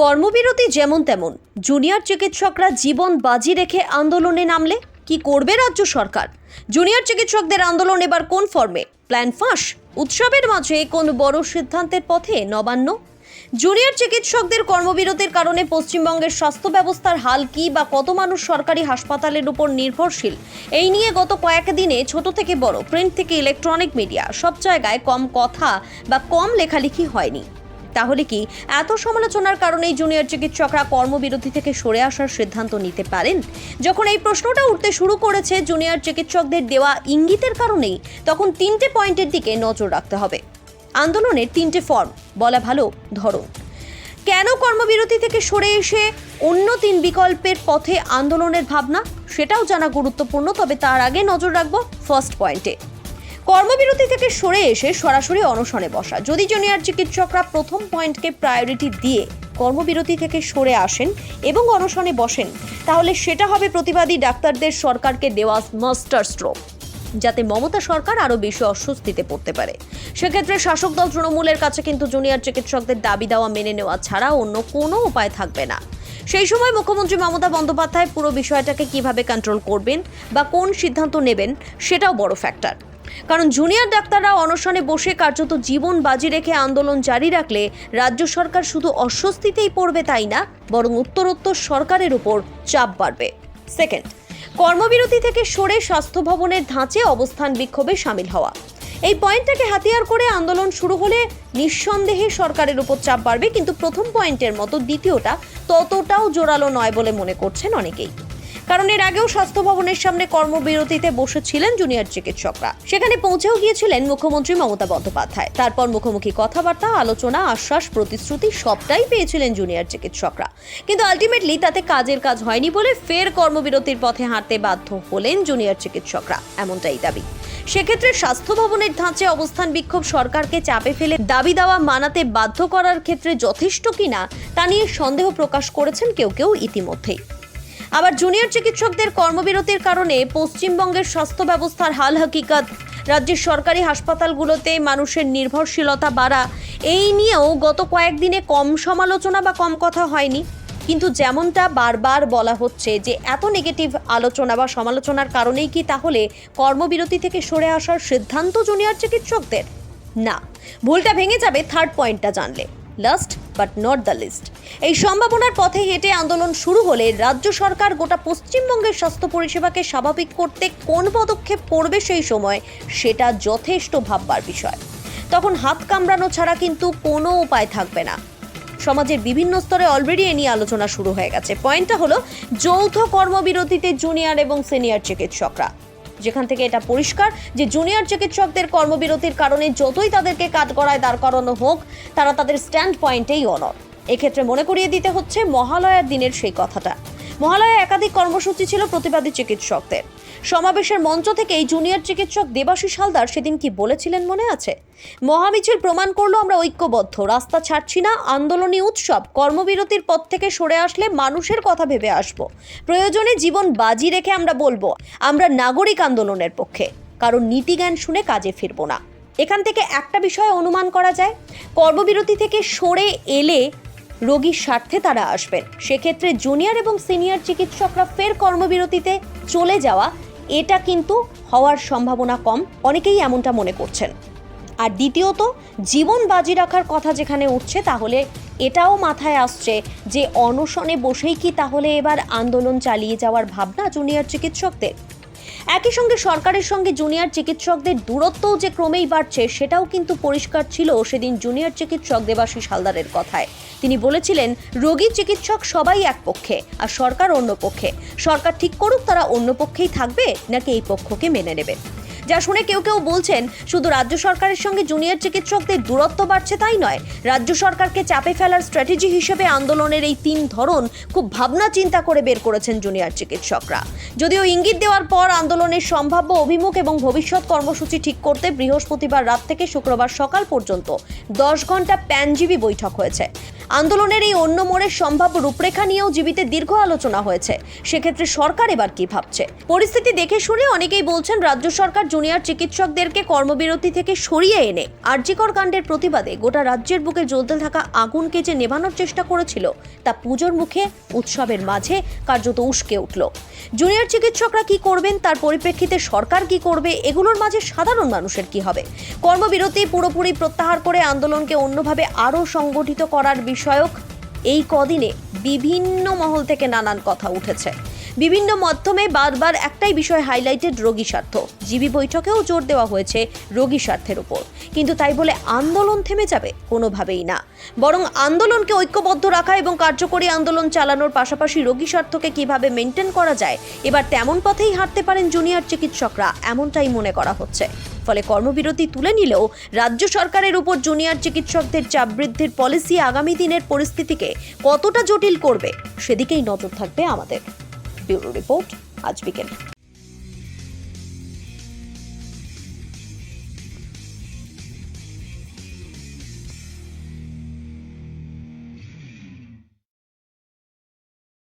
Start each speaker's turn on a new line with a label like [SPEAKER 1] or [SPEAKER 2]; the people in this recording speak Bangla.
[SPEAKER 1] কর্মবিরতি যেমন তেমন, জুনিয়র চিকিৎসকরা জীবন বাজি রেখে আন্দোলনে নামলে কি করবে রাজ্য সরকার? জুনিয়র চিকিৎসকদের আন্দোলন এবার কোন ফর্মে? প্ল্যান ফাঁস? উৎসবের মাঝে কোন বড় সিদ্ধান্তের পথে? নবান্ন? জুনিয়র চিকিৎসকদের কর্মবিরতির কারণে পশ্চিমবঙ্গের স্বাস্থ্য ব্যবস্থার হাল কি বা কত মানুষ সরকারি হাসপাতালের উপর নির্ভরশীল? এই নিয়ে গত কয়েকদিনে ছোট থেকে বড়, প্রিন্ট থেকে ইলেকট্রনিক মিডিয়া, সব জায়গায় কম কথা বা কম লেখালেখি হয়নি। তাহলে কি এত সমালোচনার কারণেই জুনিয়র চিকিৎসকরা কর্মবিরতি থেকে সরে আসার সিদ্ধান্ত নিতে পারেন? যখন এই প্রশ্নটা উঠতে শুরু করেছে জুনিয়র চিকিৎসকদের দেওয়া ইঙ্গিতের কারণেই, তখন তিনটে পয়েন্টের দিকে নজর রাখতে হবে। আন্দোলনের তিনটে ফর্ম, বলা ভালো ধরন কেন কর্মবিরতি থেকে সরে এসে অন্য তিন বিকল্পের পথে আন্দোলনের ভাবনা? সেটাও জানা গুরুত্বপূর্ণ, তবে তার আগে নজর রাখব ফার্স্ট পয়েন্টে। কর্মবিরতি থেকে সরে এসে সরাসরি অনশনে বসা। যদি জুনিয়র চিকিৎসকরা প্রথম পয়েন্টকে প্রায়োরিটি দিয়ে কর্মবিরতি থেকে সরে আসেন এবং অনশনে বসেন, তাহলে সেটা হবে প্রতিবাদী ডাক্তারদের সরকারকে দেওয়া মাস্টার স্ট্রোক যাতে মমতা সরকার আরও বেশি অস্বস্তিতে পড়তে পারে। সেক্ষেত্রে শাসক দল তৃণমূলের কাছে কিন্তু জুনিয়র চিকিৎসকদের দাবি দেওয়া মেনে নেওয়া ছাড়া অন্য কোনো উপায় থাকবে না। সেই সময় মুখ্যমন্ত্রী মমতা বন্দ্যোপাধ্যায় পুরো বিষয়টাকে কীভাবে কন্ট্রোল করবেন বা কোন সিদ্ধান্ত নেবেন, সেটাও বড় ফ্যাক্টর কারণ জুনিয়র ডাক্তাররা অনশনে বসে কার্যত জীবন বাজি রেখে আন্দোলন জারি রাখলে রাজ্য সরকার শুধু অস্বস্তিতেই পড়বে তাই না, বরং উত্তরোত্তর সরকারের উপর চাপ বাড়বে। সেকেন্ড কর্মবিরতি থেকে সরে স্বাস্থ্য ভবনের ধাঁচে অবস্থান বিক্ষোভে সামিল হওয়া। এই পয়েন্টটাকে হাতিয়ার করে আন্দোলন শুরু হলে নিঃসন্দেহে সরকারের উপর চাপ বাড়বে, কিন্তু প্রথম পয়েন্টের মতো দ্বিতীয়টা ততটাও জোরালো নয় বলে মনে করছেন অনেকেই। কারণ এর আগেও স্বাস্থ্য ভবনের সামনে কর্মবিরতিতে বসেছিলেন জুনিয়র চিকিৎসকরা। সেখানে পৌঁছেও গিয়েছিলেন মুখ্যমন্ত্রী মমতা বন্দ্যোপাধ্যায়। তারপর মুখোমুখি কথাবার্তা, আলোচনা, আশ্বাস, প্রতিশ্রুতি সবটাই পেয়েছিলেন জুনিয়র চিকিৎসকরা। কিন্তু আলটিমেটলি তাতে কাজের কাজ হয়নি বলে ফের কর্মবিরতির পথে হাঁটতে বাধ্য হলেন জুনিয়র চিকিৎসকরা, এমনটাই দাবি। সেক্ষেত্রে স্বাস্থ্য ভবনের ধাঁচে অবস্থান বিক্ষোভ সরকারকে চাপে ফেলে দাবি দেওয়া মানাতে বাধ্য করার ক্ষেত্রে যথেষ্ট কিনা তা নিয়ে সন্দেহ প্রকাশ করেছেন কেউ কেউ ইতিমধ্যেই। আবার জুনিয়র চিকিৎসকদের কর্মবিরতির কারণে পশ্চিমবঙ্গের স্বাস্থ্য ব্যবস্থার হাল হাকিকত। রাজ্যের সরকারি হাসপাতালগুলোতে মানুষের নির্ভরশীলতা বাড়া, এই নিয়েও গত কয়েকদিনে কম সমালোচনা বা কম কথা হয়নি। কিন্তু যেমনটা বারবার বলা হচ্ছে যে, এত নেগেটিভ আলোচনা বা সমালোচনার কারণেই কি তাহলে কর্মবিরতি থেকে সরে আসার সিদ্ধান্ত জুনিয়র চিকিৎসকদের? না। ভুলটা ভেঙে যাবে থার্ড পয়েন্টটা জানলে। Last but not the least এই সম্ভাবনার পথে হেঁটে আন্দোলন শুরু হলে রাজ্য সরকার গোটা পশ্চিমবঙ্গের স্বাস্থ্য পরিষেবাকে স্বাভাবিক করতে কোন পদক্ষেপ করবে সেই সময় সেটা যথেষ্ট ভাববার বিষয়। তখন হাত কামড়ানো ছাড়া কিন্তু কোনো উপায় থাকবে না। সমাজের বিভিন্ন স্তরে অলরেডি এ নিয়ে আলোচনা শুরু হয়ে গেছে। পয়েন্টটা হলো, যৌথ কর্মবিরতিতে জুনিয়র এবং সিনিয়র চিকিৎসকরা। যেখান থেকে এটা পরিষ্কার যে জুনিয়র চিকিৎসকদের কর্মবিরতির কারণে যতই তাদেরকে কাজ করায় দাঁড় করানো হোক, তারা তাদের স্ট্যান্ড পয়েন্টেই অনর এক্ষেত্রে মনে করিয়ে দিতে হচ্ছে মহালয়ার দিনের সেই কথাটা। মহালয়া একাধিক কর্মসূচি ছিল প্রতিবাদী চিকিৎসকদের। সমাবেশের মঞ্চ থেকে এই জুনিয়র চিকিৎসক দেবাশিস হালদার সেদিন কি বলেছিলেন মনে আছে? মহামিছিল প্রমাণ করল আমরা ঐক্যবদ্ধ, রাস্তা ছাড়ছি না, আন্দোলনী উৎসব, কর্মবিরতির পথ থেকে সরে আসলে মানুষের কথা ভেবে আসব। প্রয়োজনে জীবন বাজি রেখে আমরা বলব, আমরা নাগরিক আন্দোলনের পক্ষে, কারণ নীতিজ্ঞান শুনে কাজে ফিরবো না। এখান থেকে একটা বিষয় অনুমান করা যায়, কর্মবিরতি থেকে সরে এলে রোগীর স্বার্থে তারা আসবেন। সেক্ষেত্রে জুনিয়র এবং সিনিয়র চিকিৎসকরা ফের কর্মবিরতিতে চলে যাওয়া এটা কিন্তু হওয়ার সম্ভাবনা কম। অনেকেই এমনটা মনে করছেন। আর দ্বিতীয়ত, জীবন বাজি রাখার কথা যেখানে উঠছে, তাহলে এটাও মাথায় আসছে যে অনশনে বসেই কি তাহলে এবার আন্দোলন চালিয়ে যাওয়ার ভাবনা জুনিয়র চিকিৎসকদের? একই সঙ্গে সরকারের সঙ্গে জুনিয়র চিকিৎসকদের দূরত্বও যে ক্রমেই বাড়ছে, সেটাও কিন্তু পরিষ্কার ছিল সেদিন জুনিয়র চিকিৎসক দেবাশিস হালদারের কথায়। তিনি বলেছিলেন, রোগী চিকিৎসক সবাই এক পক্ষে আর সরকার অন্য পক্ষে। সরকার ঠিক করুক, তারা অন্য পক্ষেই থাকবে নাকি এই পক্ষকে মেনে নেবে? যা শুনে কেউ কেউ বলছেন, শুধু রাজ্য সরকারের সঙ্গে জুনিয়র চিকিৎসকদের দূরত্ব বাড়ছে তাই নয়, রাজ্য সরকারকে চাপে ফেলার স্ট্র্যাটেজি হিসেবে আন্দোলনের এই তিন ধরন খুব ভাবনা চিন্তা করে বের করেছেন জুনিয়র চিকিৎসকরা। যদিও ইঙ্গিত দেওয়ার পর আন্দোলনের সম্ভাব্য অভিমুখ এবং ভবিষ্যৎ কর্মসূচি ঠিক করতে বৃহস্পতিবার রাত থেকে শুক্রবার সকাল পর্যন্ত দশ ঘণ্টা প্যানজীবী বৈঠক হয়েছে। আন্দোলনের এই অন্য মোড়ের সম্ভাব্য রূপরেখা নিয়েও জীবিতে দীর্ঘ আলোচনা হয়েছে। সেক্ষেত্রে সরকার এবার কি ভাবছে? পরিস্থিতি দেখে শুনে অনেকেই বলছেন, রাজ্য সরকার জুনিয়র চিকিৎসকদেরকে কর্মবিরতি থেকে সরিয়ে এনে আর্যিকর কাণ্ডের প্রতিবাদে গোটা রাজ্যের বুকে জ্বলতে থাকা আগুনকে যে নেভানোর চেষ্টা করেছিল। তা পুজোর মুখে, উৎসবের মাঝে কার্যত উস্কে উঠল। জুনিয়র চিকিৎসকরা কি করবেন, তার পরিপ্রেক্ষিতে সরকার কি করবে, এগুলোর মাঝে সাধারণ মানুষের কি হবে? কর্মবিরতি পুরোপুরি প্রত্যাহার করে আন্দোলনকে অন্যভাবে আরও সংগঠিত করার বিষয়ক এই কদিনে বিভিন্ন মহল থেকে নানান কথা উঠেছে। বিভিন্ন মাধ্যমে বারবার একটাই বিষয় হাইলাইটেড রোগী স্বার্থ। জিবি বৈঠকেও জোর দেওয়া হয়েছে রোগী স্বার্থের উপর কিন্তু তাই বলে আন্দোলন থেমে যাবে কোনোভাবেই না। বরং আন্দোলনকে ঐক্যবদ্ধ রাখা এবং কার্যকরী আন্দোলন চালানোর পাশাপাশি রোগী স্বার্থকে কীভাবে মেনটেন করা যায়, এবার তেমন পথেই হাঁটতে পারেন জুনিয়র চিকিৎসকরা, এমনটাই মনে করা হচ্ছে। ফলে কর্মবিরতি তুলে নিলেও রাজ্য সরকারের উপর জুনিয়র চিকিৎসকদের চাপ বৃদ্ধির পলিসি আগামী দিনের পরিস্থিতিকে কতটা জটিল করবে, সেদিকেই নজর থাকবে আমাদের। ব্যুরো রিপোর্ট আজ বিকেল।